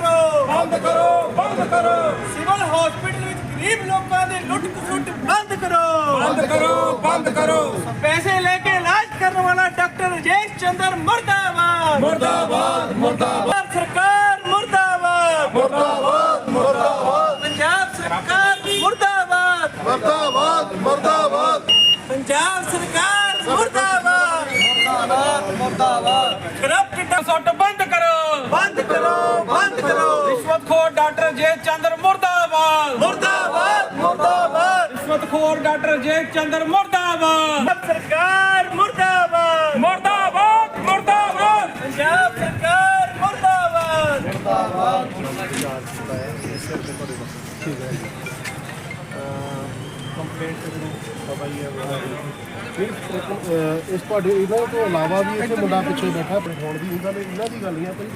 ਖਸੁੱਟ ਬੰਦ ਕਰੋ। ਬੰਦ ਕਰੋ ਬੰਦ ਕਰੋ। ਸਿਵਲ ਹਸਪੀਟਲ ਵਿੱਚ ਗਰੀਬ ਲੋਕਾਂ ਦੇ ਲੁੱਟ ਖਸੁੱਟ ਬੰਦ ਕਰੋ। ਬੰਦ ਕਰੋ ਬੰਦ ਕਰੋ। ਪੈਸੇ ਲੈ ਕੇ ਇਲਾਜ ਕਰਨ ਵਾਲਾ ਡਾਕਟਰ ਰਜੇਸ਼ ਚੰਦਰ ਮੁਰਦਾਬਾਦ। ਮੁਰਦਾਬਾਦ ਮੁਰਦਾਬਾਦ। ਪੰਜਾਬ ਸਰਕਾਰ ਮੁਰਦਾਬਾਦ। ਮਰਦਾਬਾਦ ਮਰਦਾਬਾਦ। ਪੰਜਾਬ ਸਰਕਾਰ ਮੁਰਦਾਬਾਦ। ਮਰਦਾਬਾਦ ਮਰਦਾਬਾਦ। ਪੰਜਾਬ ਸਰਕਾਰ ਮੁਰਦਾਬਾਦ। ਮੁਰਦਾਬਾਦ ਮੁਰਦਾਬਾਦ ਕਰਪਟ ਸੁੱਟ ਬੰਦ ਕਰੋ ਬੰਦ ਕਰੋ ਬੰਦ ਕਰੋ। ਰਿਸ਼ਵਤਖੋਰ ਡਾਕਟਰ ਜੇ ਚੰਦਰ ਮੁਰਦਾਬਾਦ। ਮੁਰਦਾਬਾਦ ਮੁਰਦਾਬਾਦ। ਰਿਸ਼ਵਤਖੋਰ ਡਾਕਟਰ ਜੇ ਚੰਦਰ ਮੁਰਦਾਬਾਦ। ਸਰਕਾਰ ਮੁਰਦਾਬਾਦ। ਮੁਰਦਾਬਾਦ ਮੁਰਦਾਬਾਦ। ਪੰਜਾਬ ਸਰਕਾਰ ਮੁਰਦਾਬਾਦ। ਨੂੰ ਪਤਾ ਹੀ। ਹੈ ਇਸ ਤੁਹਾਡੇ ਇਹਨਾਂ ਤੋਂ ਇਲਾਵਾ ਵੀ ਇੱਥੇ ਮੁੰਡਾ ਪਿੱਛੇ ਬੈਠਾ ਪਠਾਉਣ ਦੀ ਇਹਨਾਂ ਨੇ ਇਹਨਾਂ ਦੀ ਗੱਲ ਨਹੀਂ ਆ ਭਾਈ।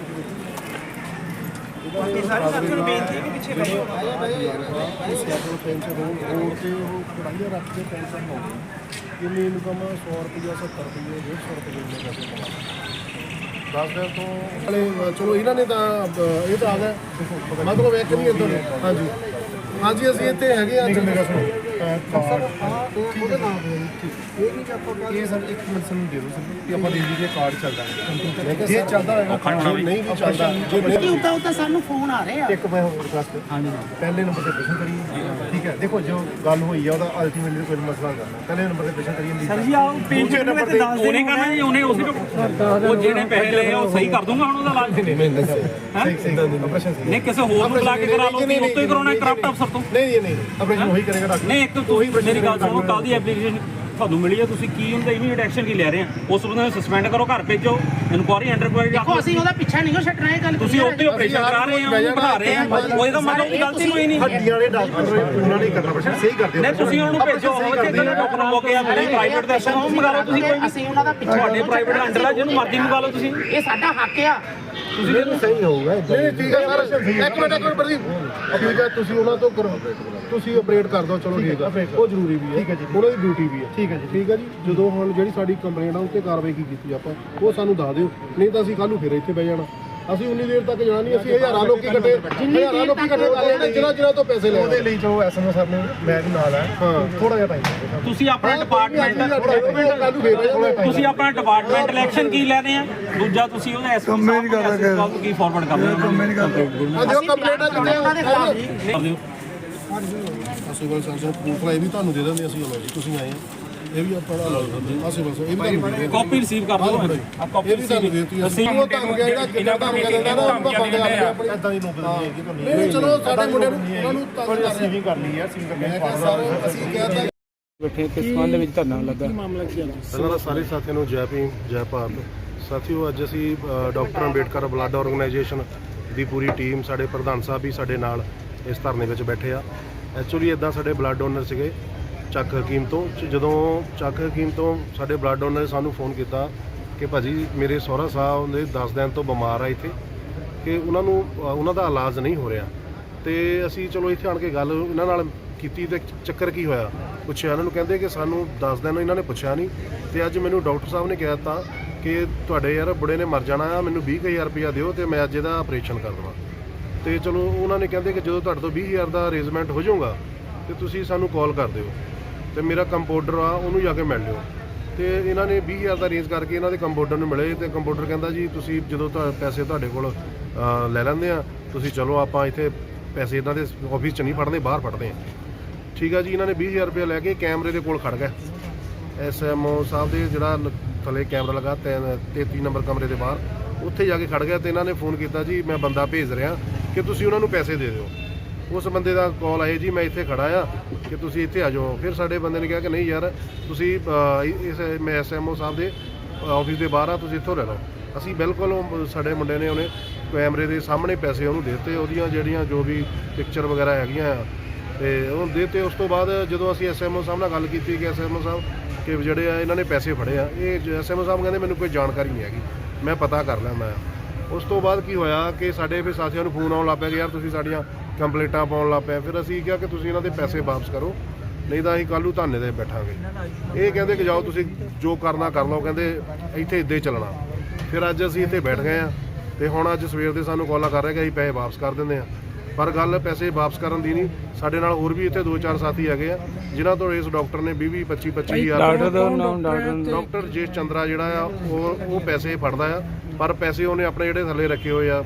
ਬਾਕੀ ਸਾਰੇ ਸਾਥੀਆਂ ਨੂੰ ਬੇਨਤੀ ਹੈ ਕਿ ਪਿੱਛੇ ਬੈਠੋ ਸੈਕਲ ਪੈਨਸ਼ਨ ਰੋਡ ਰੋਡ ਤੇ ਉਹ ਕੜਾਈਆਂ ਰੱਖ ਕੇ ਪੈਨਸ਼ਨ ਹੋ ਕਿੰਨੀ ਇਨਕਮ 100 ਰੁਪਇਆ 70 ਰੁਪਏ 150 ਰੁਪਏ ਦੇ ਪੈਸੇ ਕਮਾ ਦਸ ਦਿਨ ਤੋਂ ਹਲੇ ਚਲੋ ਇਹਨਾਂ ਨੇ ਤਾਂ ਇਹ ਤਾਂ ਆ ਗਿਆ। ਮਤਲਬ ਇੱਕ ਨਹੀਂ ਇੱਧਰ ਹਾਂਜੀ। ਹਾਂਜੀ ਅਸੀਂ ਇੱਥੇ ਹੈਗੇ ਆ ਮੇਰਾ ਸੁਣੋ ਉਹਦੇ ਨਾਮ ਹੈ ਇਹ ਵੀ ਆਪਾਂ ਇਹ ਸਰ ਇੱਕ ਮਿੰਟ ਸਾਨੂੰ ਦੇ ਦਿਓ ਸਰ ਕਿ ਆਪਾਂ ਦੇ ਦਈਏ ਕਾਰਡ ਚੱਲਦਾ ਜੇ ਚੱਲਦਾ ਹੋਏਗਾ ਨਹੀਂ ਵੀ। ਚੱਲਦਾ ਜੇ ਨਹੀਂ ਉਦਾਂ ਉਦਾਂ ਸਾਨੂੰ ਫੋਨ ਆ ਰਹੇ ਆ। ਇੱਕ ਮੈਂ ਹੋਰ ਰਿਕਵੈਸਟ ਹਾਂਜੀ ਪਹਿਲੇ ਨੰਬਰ ਤੇ ਪ੍ਰਸ਼ਨ ਕਰੀਏ। ਠੀਕ ਹੈ ਦੇਖੋ ਜੋ ਗੱਲ ਹੋਈ ਹੈ ਉਹਦਾ ਅਲਟੀਮੇਟਲੀ ਕੋਈ ਮਸਲਾ ਕਰਨਾ ਪਹਿਲੇ ਨੰਬਰ ਤੇ ਪ੍ਰਸ਼ਨ ਕਰੀਏ ਸਰ ਜੀ ਆਓ ਦੂਜੇ ਨੰਬਰ ਤੇ ਉਹਨੇ ਕਰਨਾ ਜੀ ਉਹਨੇ ਉਸੇ ਤੋਂ ਉਹ ਜਿਹੜੇ ਪੈਸੇ ਲਏ ਆ ਉਹ ਸਹੀ ਕਰ ਦੂੰਗਾ ਹੁਣ ਉਹਦਾ ਇਲਾਜ ਆਪਰੇਸ਼ਨ ਸਹੀ ਨਹੀਂ ਕਿਸੇ ਹੋਰ ਨੂੰ ਬੁਲਾ ਕੇ ਕਰਾ ਲਓ ਤੁਸੀਂ ਉੱਤੋਂ ਹੀ ਕਰਾਉਣਾ ਕਰਪਟ ਅਫਸਰ ਤੋਂ। ਨਹੀਂ ਨਹੀਂ ਆਪਰੇਸ਼ਨ ਉਹੀ ਕਰੇਗਾ ਡਾਕਟਰ ਨਹੀਂ ਇੱਕ ਤੁਸੀਂ ਮੇਰੀ ਗੱਲ ਸੁਣੋ ਕੱਲ ਦੀ ਐਪਲੀਕੇਸ਼ਨ ਤੁਹਾਨੂੰ ਮਿਲੀ ਹੈ ਤੁਸੀਂ ਕੀ ਹੁੰਦਾ ਇਮੀਡੀਏਟ ਐਕਸ਼ਨ ਕੀ ਲੈ ਰਹੇ ਆ ਉਸ ਬੰਦੇ ਨੂੰ ਸਸਪੈਂਡ ਕਰੋ ਘਰ ਭੇਜੋ ਇਨਕੁਆਰੀ ਅੰਡਰ ਇਨਕੁਆਰੀ ਦੇਖੋ ਅਸੀਂ ਉਹਦਾ ਪਿੱਛਾ ਨਹੀਂ ਛੱਡਣਾ ਇਹ ਗੱਲ ਤੁਸੀਂ ਉੱਤੇ ਆਪਰੇਸ਼ਨ ਕਰਾ ਰਹੇ ਆ ਉਹਨੂੰ ਬਣਾ ਰਹੇ ਆ ਉਹਦੇ ਤਾਂ ਮਤਲਬ ਗਲਤੀ ਕੋਈ ਨਹੀਂ ਹੱਡੀਆਂ ਵਾਲੇ ਡਾਕਟਰ ਉਹਨਾਂ ਨੇ ਕਰਨਾ ਆਪਰੇਸ਼ਨ ਸਹੀ ਕਰਦੇ ਨਹੀਂ ਤੁਸੀਂ ਉਹਨੂੰ ਭੇਜੋ ਉਹ ਇੱਥੇ ਕਿਹੜੇ ਡਾਕਟਰ ਮੌਕੇ ਆ ਜਿਹੜੇ ਪ੍ਰਾਈਵੇਟ ਦੇ ਅਸਰ ਉਹ ਮੰਗਾ ਲਓ ਤੁਸੀਂ ਕੋਈ ਅਸੀਂ ਉਹਨਾਂ ਦਾ ਪਿੱਛਾ ਤੁਹਾਡੇ ਪ੍ਰਾਈਵੇਟ ਅੰਡਰ ਆ ਜਿਹਨੂੰ ਮਰਜ਼ੀ ਮੰਗਾ ਲਓ ਤੁਸੀਂ। ਇਹ ਸਾਡਾ ਹੱਕ ਆ। ਤੁਸੀਂ ਇਹਨੂੰ ਸਹੀ ਹੋਊਗਾ ਨਹੀਂ ਠੀਕ ਹੈ ਸਰ ਇੱਕ ਮਿੰਟ ਇੱਕ ਮਿੰਟ ਬਰਦੀ ਠੀਕ ਹੈ ਤੁਸੀਂ ਉਹਨਾਂ ਤੋਂ ਕਰੋ। ਤੁਸੀਂ ਆਪਰੇਟ ਕਰ ਦਿਓ ਚਲੋ ਠੀਕ ਹੈ ਉਹ ਜ਼ਰੂਰੀ ਵੀ ਹੈ। ਠੀਕ ਹੈ ਜੀ ਉਹਨਾਂ ਦੀ ਡਿਊਟੀ ਵੀ ਹੈ। ਠੀਕ ਹੈ ਜੀ ਠੀਕ ਹੈ ਜੀ। ਜਦੋਂ ਹੁਣ ਜਿਹੜੀ ਸਾਡੀ ਕੰਪਲੇਂਟ ਆ ਉੱਤੇ ਕਾਰਵਾਈ ਕੀ ਕੀਤੀ ਆਪਾਂ? ਉਹ ਸਾਨੂੰ ਦੱਸ ਦਿਓ। ਨਹੀਂ ਤਾਂ ਅਸੀਂ ਕੱਲ ਨੂੰ ਫਿਰ ਇੱਥੇ ਬਹਿ ਜਾਣਾ। ਅਸੀਂ ਉਨੀ ਦੇਰ ਤੱਕ ਜਾਣਾ ਨਹੀਂ ਅਸੀਂ ਹਜ਼ਾਰਾਂ ਲੋਕੀ ਇਕੱਠੇ ਹਜ਼ਾਰਾਂ ਲੋਕੀ ਇਕੱਠੇ ਕਰ ਲੈਣੇ ਜਿਨ੍ਹਾਂ ਜਿਨ੍ਹਾਂ ਤੋਂ ਪੈਸੇ ਲੈ ਉਹਦੇ ਲਈ ਜੋ ਐਸਐਮਓ ਸਰ ਨੇ ਮੈਂ ਵੀ ਨਾਲ ਹੈ ਹਾਂ। ਥੋੜਾ ਜਿਹਾ ਟਾਈਮ ਤੁਸੀਂ ਆਪਣਾ ਡਿਪਾਰਟਮੈਂਟ ਤੁਸੀਂ ਆਪਣਾ ਡਿਪਾਰਟਮੈਂਟ ਇਲੈਕਸ਼ਨ ਕੀ ਲੈ ਰਹੇ ਆ? ਦੂਜਾ ਤੁਸੀਂ ਉਹਦਾ ਐਸਪੀ ਸਾਹਿਬ ਨੂੰ ਕੀ ਫਾਰਵਰਡ ਕਰ ਰਹੇ ਹੋ? ਕੰਪਲੇਂਟ ਆ ਜਿੱਥੇ ਉਹਨਾਂ ਦੇ ਖਿਲਾਫ ਜੀ ਕਰ ਦਿਓ ਅਸੀਂ ਬਲ ਸੰਸਦ ਪ੍ਰੂਫ ਇਹ ਵੀ ਤੁਹਾਨੂੰ ਦੇ ਦਿੰਦੇ ਅਸੀਂ ਲਓ ਜੀ ਤੁਸੀਂ ਆਏ ਆ ਇਹ ਵੀ ਆਪਾਂ ਲਾ ਲਓ ਅਸੀਂ ਬਸ ਇਹ ਵੀ ਤੁਹਾਨੂੰ ਦੇ ਕਾਪੀ ਰਿਸੀਵ ਕਰ ਦਿਓ ਆ ਕਾਪੀ ਇਹ ਵੀ ਤੁਹਾਨੂੰ ਦੇ ਦਿੱਤੀ। ਅਸੀਂ ਉਹ ਤੁਹਾਨੂੰ ਜਿਹੜਾ ਕਿੰਨਾ ਕੰਮ ਕਰਦਾ ਨਾ ਉਹ ਬੰਦੇ ਆਪਣੀ। ਇਦਾਂ ਦੀ ਨੌਕਰੀ ਨਹੀਂ ਹੈਗੀ। ਤੁਹਾਨੂੰ ਨਹੀਂ ਚਲੋ ਸਾਡੇ ਮੁੰਡੇ ਨੂੰ ਉਹਨਾਂ ਨੂੰ ਤਾਂ ਰਿਸੀਵਿੰਗ ਕਰਨੀ ਹੈ ਸਿੰਗਰ ਨੇ ਸਰ ਅਸੀਂ ਕਹਿੰਦਾ ਬੈਠੇ ਕਿਸ ਸੰਬੰਧ ਵਿੱਚ ਧਰਨਾ ਲੱਗਾ? ਪਹਿਲਾਂ ਤਾਂ ਸਾਰੇ ਸਾਥੀਆਂ ਨੂੰ ਜੈ ਭੀਮ ਜੈ ਭਾਰਤ। ਸਾਥੀਓ ਅੱਜ ਅਸੀਂ ਡਾਕਟਰ ਅੰਬੇਡਕਰ ਬਲੱਡ ਆਰਗੇਨਾਈਜੇਸ਼ਨ ਦੀ ਪੂਰੀ ਟੀਮ ਸਾਡੇ ਪ੍ਰਧਾਨ ਸਾਹਿਬ ਵੀ ਸਾਡੇ ਨਾਲ ਇਸ ਧਰਨੇ ਵਿੱਚ ਬੈਠੇ ਆ। ਐਕਚੁਅਲੀ ਇਦਾਂ ਸਾਡੇ ਬਲੱਡ ਡੋਨਰ ਸੀਗੇ। ਚੱਕ ਹਕੀਮ ਤੋਂ ਜਦੋਂ ਚੱਕ ਹਕੀਮ ਤੋਂ ਸਾਡੇ ਬਲੱਡ ਡੋਨਰ ਨੇ ਸਾਨੂੰ ਫੋਨ ਕੀਤਾ ਕਿ ਭਾਜੀ ਮੇਰੇ ਸਹੁਰਾ ਸਾਹਿਬ ਦੇ 10 ਦਿਨ ਤੋਂ ਬਿਮਾਰ ਆ ਇੱਥੇ, ਕਿ ਉਹਨਾਂ ਨੂੰ ਉਹਨਾਂ ਦਾ ਇਲਾਜ ਨਹੀਂ ਹੋ ਰਿਹਾ। ਤੇ ਅਸੀਂ ਚਲੋ ਇੱਥੇ ਆਣ ਕੇ ਗੱਲ ਇਹਨਾਂ ਨਾਲ ਕੀਤੀ ਤੇ ਚੱਕਰ ਕੀ ਹੋਇਆ? ਪੁੱਛਿਆ ਇਹਨਾਂ ਨੂੰ, ਕਹਿੰਦੇ ਕਿ ਸਾਨੂੰ 10 ਦਿਨ ਇਹਨਾਂ ਨੇ ਪੁੱਛਿਆ ਨਹੀਂ। ਤੇ ਅੱਜ ਮੈਨੂੰ ਡਾਕਟਰ ਸਾਹਿਬ ਨੇ ਕਹਿ ਦਿੱਤਾ ਕਿ ਤੁਹਾਡੇ ਯਾਰ ਬੁੜੇ ਨੇ ਮਰ ਜਾਣਾ ਆ, ਮੈਨੂੰ 20000 ਰੁਪਇਆ ਦਿਓ ਤੇ ਮੈਂ ਅੱਜ ਇਹਦਾ ਆਪਰੇਸ਼ਨ ਕਰ ਦੇਵਾਂ। ਤੇ ਚਲੋ ਉਹਨਾਂ ਨੇ ਕਹਿੰਦੇ ਕਿ ਜਦੋਂ ਤੁਹਾਡੇ ਤੋਂ 20000 ਦਾ ਅਰੇਂਜਮੈਂਟ ਹੋ ਜਾਊਗਾ, ਤੇ ਤੁਸੀਂ ਸਾਨੂੰ ਕਾਲ ਕਰ ਦਿਓ। ਤੇ ਮੇਰਾ ਕੰਪਾਊਂਡਰ ਆ, ਉਹਨੂੰ ਜਾ ਕੇ ਮਿਲ ਲਿਓ। ਤੇ ਇਹਨਾਂ ਨੇ 20000 ਦਾ ਰੇਂਜ ਕਰਕੇ ਇਹਨਾਂ ਦੇ ਕੰਪੋਡਰ ਨੂੰ ਮਿਲੇ ਤੇ ਕੰਪੋਡਰ ਕਹਿੰਦਾ ਜੀ, ਤੁਸੀਂ ਜਦੋਂ ਤੁਹਾ- ਪੈਸੇ ਤੁਹਾਡੇ ਕੋਲ ਲੈ ਲੈਂਦੇ ਆ, ਤੁਸੀਂ ਚਲੋ ਆਪਾਂ ਇੱਥੇ ਪੈਸੇ ਇਹਨਾਂ ਦੇ ਆਫਿਸ 'ਚ ਨਹੀਂ ਫੜਦੇ, ਬਾਹਰ ਫੜਦੇ ਆ। ਠੀਕ ਆ ਜੀ, ਇਹਨਾਂ ਨੇ 20000 ਰੁਪਏ ਲੈ ਕੇ ਕੈਮਰੇ ਦੇ ਕੋਲ ਖੜ ਗਏ। ਐਸਐਮਓ ਸਾਹਿਬ ਦੇ ਜਿਹੜਾ ਲ- ਥੱਲੇ ਕੈਮਰਾ ਲਗਾ ਤੇ 33 ਨੰਬਰ ਕਮਰੇ ਦੇ ਬਾਹਰ, ਉੱਥੇ ਜਾ ਕੇ ਖੜ ਗਿਆ ਤੇ ਇਹਨਾਂ ਨੇ ਫੋਨ ਕੀਤਾ ਜੀ, ਮੈਂ ਬੰਦਾ ਭੇਜ ਰਿਹਾ ਕਿ ਤੁਸੀਂ ਉਹਨਾਂ ਨੂੰ ਪੈਸੇ ਦੇ ਦਿਓ। ਉਸ ਬੰਦੇ ਦਾ ਕਾਲ ਆਇਆ ਜੀ, ਮੈਂ ਇੱਥੇ ਖੜਾ ਆ ਕਿ ਤੁਸੀਂ ਇੱਥੇ ਆ ਜਾਓ। ਫਿਰ ਸਾਡੇ ਬੰਦੇ ਨੇ ਕਿਹਾ ਕਿ ਨਹੀਂ ਯਾਰ, ਤੁਸੀਂ ਇਸ, ਮੈਂ ਐਸਐਮਓ ਸਾਹਿਬ ਦੇ ਆਫਿਸ ਦੇ ਬਾਹਰ ਆ, ਤੁਸੀਂ ਇੱਥੋਂ ਲੈ ਲਓ। ਅਸੀਂ ਬਿਲਕੁਲ ਉਹ ਸਾਡੇ ਮੁੰਡੇ ਨੇ ਉਹਨੇ ਕੈਮਰੇ ਦੇ ਸਾਹਮਣੇ ਪੈਸੇ ਉਹਨੂੰ ਦੇ ਦਿੱਤੇ, ਉਹਦੀਆਂ ਜਿਹੜੀਆਂ ਜੋ ਵੀ ਪਿਕਚਰ ਵਗੈਰਾ ਹੈਗੀਆਂ ਆ। ਤੇ ਉਹ ਦੇ ਤੇ ਉਸ ਤੋਂ ਬਾਅਦ ਜਦੋਂ ਅਸੀਂ ਐਸਐਮਓ ਸਾਹਿਬ ਨਾਲ ਗੱਲ ਕੀਤੀ ਕਿ ਐਸਐਮਓ ਸਾਹਿਬ ਕਿ ਜਿਹੜੇ ਆ, ਇਹਨਾਂ ਨੇ ਪੈਸੇ ਫੜੇ ਆ, ਇਹ ਐਸਐਮਓ ਸਾਹਿਬ ਕਹਿੰਦੇ ਮੈਨੂੰ ਕੋਈ ਜਾਣਕਾਰੀ ਨਹੀਂ ਹੈਗੀ, ਮੈਂ ਪਤਾ ਕਰ ਲਿਆ ਮੈਂ ਉਸ ਤੋਂ ਬਾਅਦ ਕੀ ਹੋਇਆ ਕਿ ਸਾਡੇ ਫਿਰ ਸਾਥੀਆਂ ਨੂੰ ਫੋਨ ਆਉਣ ਲੱਗ ਪਿਆ ਕਿ ਯਾਰ ਤੁਸੀਂ ਸਾਡੀਆਂ ਕੰਪਲੇਂਟਾਂ ਪਾਉਣ ਲੱਗ ਪਏ ਫਿਰ ਅਸੀਂ ਕਿਹਾ ਕਿ ਤੁਸੀਂ ਇਹਨਾਂ ਦੇ ਪੈਸੇ ਵਾਪਸ ਕਰੋ, ਨਹੀਂ ਤਾਂ ਅਸੀਂ ਕੱਲ੍ਹ ਨੂੰ ਧਾਨੇ ਦੇ ਬੈਠਾਂਗੇ। ਇਹ ਕਹਿੰਦੇ ਕਿ ਜਾਓ ਤੁਸੀਂ ਜੋ ਕਰਨਾ ਕਰ ਲਓ, ਕਹਿੰਦੇ ਇੱਥੇ ਇੱਦਾਂ ਹੀ ਚੱਲਣਾ। ਫਿਰ ਅੱਜ ਅਸੀਂ ਇੱਥੇ ਬੈਠ ਗਏ ਆ ਤੇ ਹੁਣ ਅੱਜ ਸਵੇਰ ਦੇ ਸਾਨੂੰ ਕਾਲਾਂ ਕਰ ਰਹੇ ਕਿ ਅਸੀਂ ਪੈਸੇ ਵਾਪਸ ਕਰ ਦਿੰਦੇ ਆ ਪਰ ਗੱਲ ਪੈਸੇ ਵਾਪਸ ਕਰਨ ਦੀ ਨਹੀਂ। ਸਾਡੇ ਨਾਲ ਹੋਰ ਵੀ ਇੱਥੇ ਦੋ ਚਾਰ ਸਾਥੀ ਹੈਗੇ ਆ ਜਿਨ੍ਹਾਂ ਤੋਂ ਇਸ ਡਾਕਟਰ ਨੇ 20 25 25 ਹਜ਼ਾਰ ਡਾਕਟਰ ਦਾ ਨਾਮ ਡਾਕਟਰ ਦਾ ਡਾਕਟਰ ਜੇਸ਼ ਚੰਦਰਾ ਜਿਹੜਾ ਆ ਉਹ ਉਹ ਪੈਸੇ ਫੜਦਾ ਆ ਪਰ ਪੈਸੇ ਉਹਨੇ ਆਪਣੇ ਜਿਹੜੇ ਥੱਲੇ ਰੱਖੇ ਹੋਏ ਆ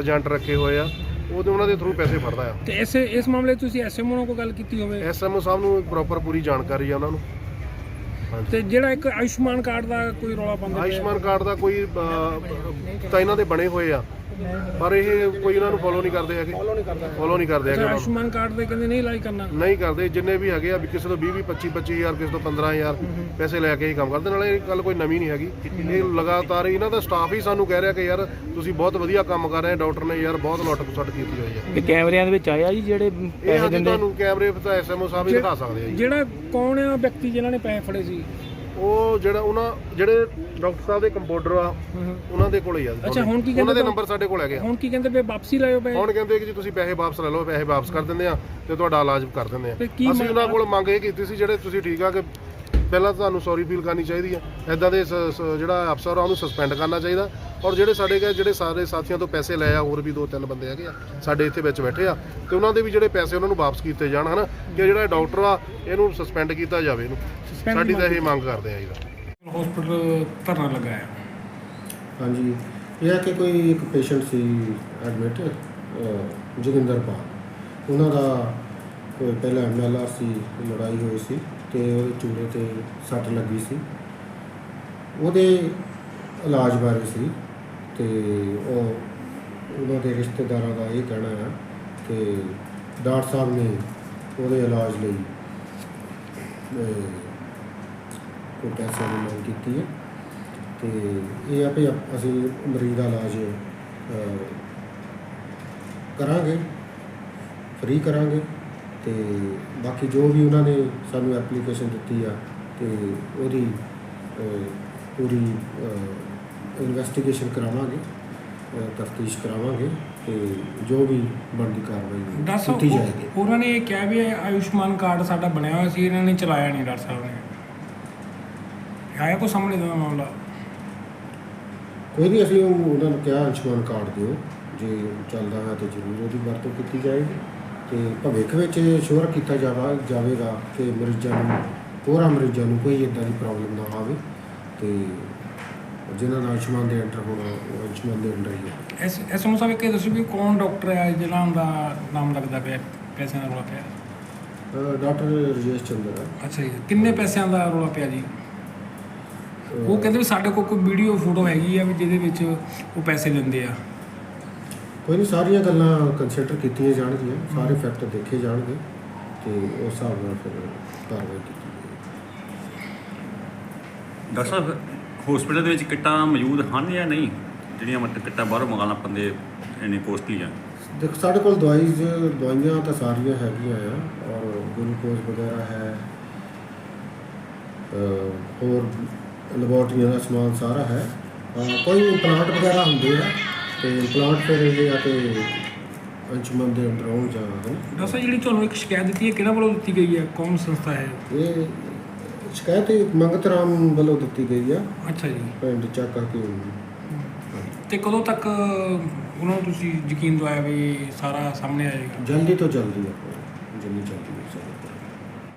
ਏਜੰਟ ਰੱਖੇ ਹੋਏ ਆ ਉਹਦੇ ਉਹਨਾਂ ਦੇ ਥਰੂ ਪੈਸੇ ਫੜਦਾ ਆ। ਤੇ ਇਸ ਇਸ ਮਾਮਲੇ ਤੁਸੀਂ ਐਸਐਮਓ ਨਾਲ ਕੋਈ ਗੱਲ ਕੀਤੀ ਹੋਵੇ? ਐਸਐਮਓ ਸਾਹਿਬ ਨੂੰ ਪ੍ਰੋਪਰ ਪੂਰੀ ਜਾਣਕਾਰੀ ਆ ਉਹਨਾਂ ਨੂੰ। ਤੇ ਜਿਹੜਾ ਇੱਕ ਆਯੁਸ਼ਮਾਨ ਕਾਰਡ ਦਾ ਕੋਈ ਰੌਲਾ ਪਾਉਂਦੇ। ਆਯੁਸ਼ਮਾਨ ਕਾਰਡ ਦਾ ਕੋਈ ਤਾਂ ਇਹਨਾਂ ਦੇ ਬਣੇ ਹੋਏ ਆ। ਪਰ ਇਹ ਕੋਈ ਇਹਨਾਂ ਨੂੰ ਫੋਲੋ ਨਹੀਂ ਕਰਦੇ ਹੈਗੇ। ਫੋਲੋ ਨਹੀਂ ਕਰਦੇ। ਫੋਲੋ ਨਹੀਂ ਕਰਦੇ ਹੈਗੇ ਉਹਨਾਂ ਨੂੰ। ਆਯੁਸ਼ਮਾਨ ਕਾਰਡ ਦੇ ਕਹਿੰਦੇ ਨਹੀਂ ਇਲਾਜ ਕਰਨਾ। ਨਹੀਂ ਕਰਦੇ ਜਿੰਨੇ ਵੀ ਹੈਗੇ ਆ ਵੀ ਕਿਸੇ ਤੋਂ 20 20 25 25000 ਕਿਸੇ ਤੋਂ 15000 ਪੈਸੇ ਲੈ ਕੇ ਹੀ ਕੰਮ ਕਰਦੇ। ਨਾਲੇ ਇਹ ਗੱਲ ਕੋਈ ਨਵੀਂ ਨਹੀਂ ਹੈਗੀ। ਇਹ ਲਗਾਤਾਰ ਇਹਨਾਂ ਦਾ ਸਟਾਫ ਹੀ ਸਾਨੂੰ ਕਹਿ ਰਿਹਾ ਕਿ ਯਾਰ ਤੁਸੀਂ ਬਹੁਤ ਵਧੀਆ ਕੰਮ ਕਰ ਰਹੇ ਹੋ ਡਾਕਟਰ ਨੇ ਯਾਰ ਬਹੁਤ ਲੁੱਟ ਖਸੁੱਟ ਕੀਤੀ ਹੋਈ ਹੈ ਤੇ ਕੈਮਰਿਆਂ ਦੇ ਵਿੱਚ ਆਇਆ ਜੀ ਜਿਹੜੇ ਇਹ ਪੈਸੇ ਦਿੰਦੇ? ਤੁਹਾਨੂੰ ਕੈਮਰੇ ਤਾਂ ਐਸਐਮਓ ਸਾਹਿਬ ਹੀ ਦਿਖਾ ਸਕਦੇ ਆ ਜੀ। ਜਿਹੜਾ ਕੌਣ ਆ ਵਿਅਕਤੀ ਜਿਨ੍ਹਾਂ ਨੇ ਪੈਸੇ ਫੜੇ ਸੀ? ਉਹ ਜਿਹੜਾ ਉਹਨਾਂ ਜਿਹੜੇ ਡਾਕਟਰ ਸਾਹਿਬ ਦੇ ਕੰਪਾਊਂਡਰ ਆ ਉਹਨਾਂ ਦੇ ਕੋਲ ਹੀ ਆ। ਅੱਛਾ, ਹੁਣ ਕੀ ਉਹਨਾਂ ਦੇ ਕਹਿੰਦੇ ਨੰਬਰ ਸਾਡੇ ਕੋਲ ਹੈਗੇ ਆ। ਹੁਣ ਕੀ ਕਹਿੰਦੇ ਪਏ? ਵਾਪਸੀ ਲਾਇਓ ਪਏ? ਹੁਣ ਕਹਿੰਦੇ ਕਿ ਜੀ ਤੁਸੀਂ ਪੈਸੇ ਵਾਪਸ ਲੈ ਲਓ ਪੈਸੇ ਵਾਪਸ ਕਰ ਦਿੰਦੇ ਆ ਤੇ ਤੁਹਾਡਾ ਇਲਾਜ ਕਰ ਦਿੰਦੇ ਆ। ਅਸੀਂ ਉਹਨਾਂ ਕੋਲ ਮੰਗ ਇਹ ਕੀਤੀ ਸੀ ਜਿਹੜੇ ਤੁਸੀਂ ਠੀਕ ਆ ਕਿ ਪਹਿਲਾਂ ਤੁਹਾਨੂੰ ਸੌਰੀ ਫੀਲ ਕਰਨੀ ਚਾਹੀਦੀ ਆ। ਐਦਾਂ ਦੇ ਸ- ਸ- ਜਿਹੜਾ ਅਫਸਰ ਆ ਉਹਨੂੰ ਸਸਪੈਂਡ ਕਰਨਾ ਚਾਹੀਦਾ। ਔਰ ਜਿਹੜੇ ਸਾਡੇ ਗਏ ਜਿਹੜੇ ਸਾਰੇ ਸਾਥੀਆਂ ਤੋਂ ਪੈਸੇ ਲਏ ਆ ਹੋਰ ਵੀ ਦੋ ਤਿੰਨ ਬੰਦੇ ਹੈਗੇ ਆ ਸਾਡੇ ਇੱਥੇ ਵਿੱਚ ਬੈਠੇ ਆ। ਤੇ ਉਹਨਾਂ ਦੇ ਵੀ ਜਿਹੜੇ ਪੈਸੇ ਉਹਨਾਂ ਨੂੰ ਵਾਪਸ ਕੀਤੇ ਜਾਣ ਹਨਾ? ਕਿ ਜਿਹੜਾ ਡਾਕਟਰ ਆ ਇਹਨੂੰ ਸਸਪੈਂਡ ਕੀਤਾ ਜਾਵੇ ਇਹਨੂੰ। Suspend ਸਾਡੀ ਤਾਂ ਇਹ ਮੰਗ ਕਰਦੇ ਆ ਜੀ ਹਸਪੀਟਲ ਧਰਨਾ ਲਗਾਇਆ। ਹਾਂਜੀ। ਇਹ ਹੈ ਕਿ ਕੋਈ ਇੱਕ ਪੇਸ਼ੈਂਟ ਸੀ ਐਡਮਿਟ ਜੋਗਿੰਦਰ ਪਾਲ। ਉਹਨਾਂ ਦਾ ਪਹਿਲਾਂ ਐਮਐਲਆਰ ਸੀ ਲੜਾਈ ਹੋਈ ਸੀ, ਤੇ ਉਹਦੇ ਚੂੜੇ ਤੇ ਸੱਟ ਲੱਗੀ ਸੀ। ਉਹਦੇ ਇਲਾਜ ਬਾਰੇ ਸੀ, ਤੇ ਉਹ ਉਹਨਾਂ ਦੇ ਰਿਸ਼ਤੇਦਾਰਾਂ ਦਾ ਇਹ ਕਹਿਣਾ ਹੈ ਕਿ ਡਾਕਟਰ ਸਾਹਿਬ ਨੇ ਉਹਦੇ ਇਲਾਜ ਲਈ ਕੋਈ ਪੈਸੇ ਦੀ ਮੰਗ ਕੀਤੀ ਹੈ। ਤੇ ਇਹ ਆ ਵੀ ਅਪ- ਅਸੀਂ ਮਰੀਜ਼ ਦਾ ਇਲਾਜ ਕਰਾਂਗੇ, ਫ੍ਰੀ ਕਰਾਂਗੇ। ਤੇ ਬਾਕੀ ਜੋ ਵੀ ਉਹਨਾਂ ਨੇ ਸਾਨੂੰ ਐਪਲੀਕੇਸ਼ਨ ਦਿੱਤੀ ਆ ਤੇ ਉਹਦੀ ਪੂਰੀ ਇਨਵੈਸਟੀਗੇਸ਼ਨ ਕਰਾਵਾਂਗੇ ਤਫਤੀਸ਼ ਕਰਾਵਾਂਗੇ ਤੇ ਜੋ ਵੀ ਬਣਦੀ ਕਾਰਵਾਈ ਕੀਤੀ ਜਾਏਗੀ। ਉਹਨਾਂ ਨੇ ਇਹ ਕਿਹਾ ਵੀ ਆਯੁਸ਼ਮਾਨ ਕਾਰਡ ਸਾਡਾ ਬਣਿਆ ਹੋਇਆ ਸੀ ਇਹਨਾਂ ਨੇ ਚਲਾਇਆ ਨਹੀਂ ਡਾਕਟਰ ਸਾਹਿਬ ਨੇ। ਆਇਆ ਕੋ ਸਾਹਮਣੇ ਦਾ ਮਾਮਲਾ? ਕੋਈ ਨਹੀਂ ਅਸੀਂ ਉਹ- ਉਹਨਾਂ ਨੂੰ ਕਿਹਾ ਅੰਸ਼ਮਾਨ ਕਾਰਡ ਦਿਓ ਜੇ ਚੱਲਦਾ ਹੈ ਤੇ ਜ਼ਰੂਰ ਉਹਦੀ ਵਰਤੋਂ ਕੀਤੀ ਜਾਏਗੀ। ਤੇ ਭਵਿੱਖ ਵਿੱਚ ਸ਼ੋਰ ਕੀਤਾ ਜਾਵਾ ਜਾਵੇਗਾ ਕਿ ਮਰੀਜ਼ਾਂ ਨੂੰ ਹੋਰਾਂ ਮਰੀਜ਼ਾਂ ਨੂੰ ਕੋਈ ਇਦਾਂ ਦੀ ਪ੍ਰੋਬਲਮ ਨਾ ਆਵੇ ਤੇ ਜਿਨ੍ਹਾਂ ਦਾ ਅੰਸ਼ਮਾਨ ਦੇ ਅੰਡਰ ਹੋਣਾ ਉਹ ਅੰਸ਼ਮਾਨ ਦੇ ਅੰਡਰ ਹੀ ਹੈ ਐਸ ਐਸਐਮਓ ਸਾਹਿਬ ਇਹ ਦੱਸੋ ਵੀ ਕੌਣ ਡਾਕਟਰ ਹੈ ਜਿਹਨਾਂ ਦਾ ਨਾਮ ਲੱਗਦਾ ਪਿਆ ਪੈਸਿਆਂ ਦਾ ਰੌਲਾ ਪਿਆ? ਡਾਕਟਰ ਰਜੇਸ਼ ਚੰਦਰ। ਅੱਛਾ ਜੀ ਕਿੰਨੇ ਪੈਸਿਆਂ ਦਾ ਰੌਲਾ ਪਿਆ ਜੀ? ਉਹ ਕਹਿੰਦੇ ਵੀ ਸਾਡੇ ਕੋਲ ਕੋਈ ਵੀਡੀਓ ਫੋਟੋ ਹੈਗੀ ਆ ਵੀ ਜਿਹਦੇ ਵਿੱਚ ਉਹ ਪੈਸੇ ਲੈਂਦੇ ਆ। ਕੋਈ ਨਹੀਂ ਸਾਰੀਆਂ ਗੱਲਾਂ ਕੰਸੀਡਰ ਕੀਤੀਆਂ ਜਾਣਗੀਆਂ ਸਾਰੇ ਫੈਕਟਰ ਦੇਖੇ ਜਾਣਗੇ ਤੇ ਉਸ ਹਿਸਾਬ ਨਾਲ ਫਿਰ ਕਾਰਵਾਈ ਕੀਤੀ ਜਾਏਗੀ। ਡਾਕਟਰ ਸਾਹਿਬ ਹਸਪੀਟਲ ਦੇ ਵਿੱਚ ਕਿੱਟਾਂ ਮੌਜੂਦ ਹਨ ਜਾਂ ਨਹੀਂ? ਜਿਹੜੀਆਂ ਮਤਲਬ ਕਿੱਟਾਂ ਬਾਹਰੋਂ ਮੰਗਾਉਣਾ ਪੈਂਦੇ ਇੰਨੇ ਕੋਸਟਲੀ ਆ ਦੇਖੋ ਸਾਡੇ ਕੋਲ ਦਵਾਈਜ਼ ਦਵਾਈਆਂ ਤਾਂ ਸਾਰੀਆਂ ਹੈਗੀਆਂ ਆ ਔਰ ਗਲੂਕੋਜ਼ ਵਗੈਰਾ ਹੈ ਹੋਰ ਲੈਬੋਰਟਰੀਆਂ ਦਾ ਸਮਾਨ ਸਾਰਾ ਹੈ। ਕੋਈ ਇੰਪਲਾਂਟ ਵਗੈਰਾ ਹੁੰਦੇ ਆ ਤੇ ਇੰਪਲਾਂਟ ਫਿਰ ਇਹ ਆ ਕਿ ਅੰਸ਼ਮਨ ਦੇ ਅੰਦਰ ਜਾਂ ਡਾਕਟਰ ਸਾਹਿਬ ਜਿਹੜੀ ਤੁਹਾਨੂੰ ਇੱਕ ਸ਼ਿਕਾਇਤ ਦਿੱਤੀ ਹੈ ਕਿਹਨਾਂ ਵੱਲੋਂ ਦਿੱਤੀ ਗਈ ਹੈ? ਕੌਣ ਸੰਸਥਾ ਹੈ? ਇਹ ਸ਼ਿਕਾਇਤ ਇਹ ਮੰਗਤ ਰਾਮ ਵੱਲੋਂ ਦਿੱਤੀ ਗਈ ਆ। ਅੱਛਾ ਜੀ। ਪਿੰਡ ਚੱਕਾ ਕੇ ਤੇ ਕਦੋਂ ਤੱਕ ਉਹਨਾਂ ਨੂੰ ਤੁਸੀਂ ਯਕੀਨ ਦਵਾਇਆ ਵੀ ਸਾਰਾ ਸਾਹਮਣੇ ਆ ਜਾਏਗਾ ਜਲਦੀ ਤੋਂ ਜਲਦੀ ਆਪਾਂ ਜਿੰਨੀ ਜਲਦੀ ਹੋ ਸਕੇ